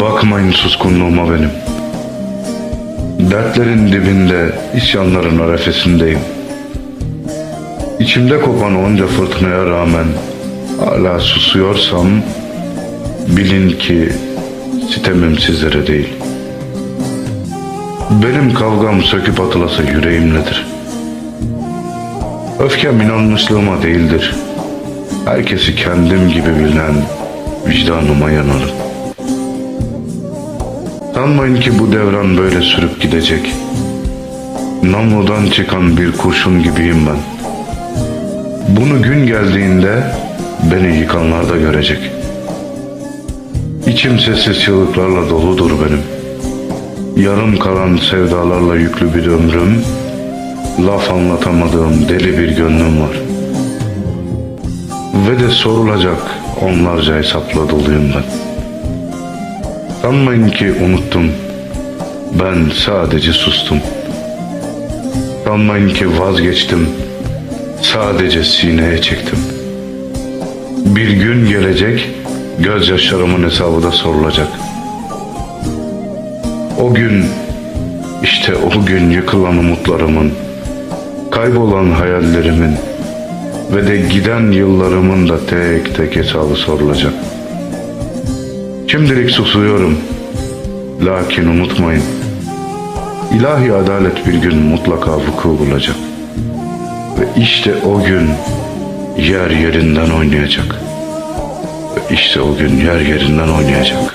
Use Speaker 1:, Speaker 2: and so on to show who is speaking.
Speaker 1: Sıkmayın suskunluğuma benim. Dertlerin dibinde, isyanların arefesindeyim. İçimde kopan onca fırtınaya rağmen hala susuyorsam bilin ki sitemim sizlere değil. Benim kavgam söküp atılası yüreğimledir. Öfkem inanmışlığıma değildir. Herkesi kendim gibi bilen vicdanıma yanarım. Sanmayın ki bu devran böyle sürüp gidecek. Namludan çıkan bir kurşun gibiyim ben. Bunu gün geldiğinde beni yıkanlar da görecek. İçim sessiz çığlıklarla doludur benim. Yarım kalan sevdalarla yüklü bir ömrüm, laf anlatamadığım deli bir gönlüm var. Ve de sorulacak onlarca hesapla doluyum ben. Sanmayın ki unuttum. Ben sadece sustum. Sanmayın ki vazgeçtim. Sadece sineye çektim. Bir gün gelecek, gözyaşlarımın hesabı da sorulacak. O gün, işte o gün yıkılan umutlarımın, kaybolan hayallerimin ve de giden yıllarımın da tek tek hesabı sorulacak. Şimdilik susuyorum. Lakin unutmayın. İlahi adalet bir gün mutlaka vuku bulacak. Ve işte o gün yer yerinden oynayacak. Ve işte o gün yer yerinden oynayacak.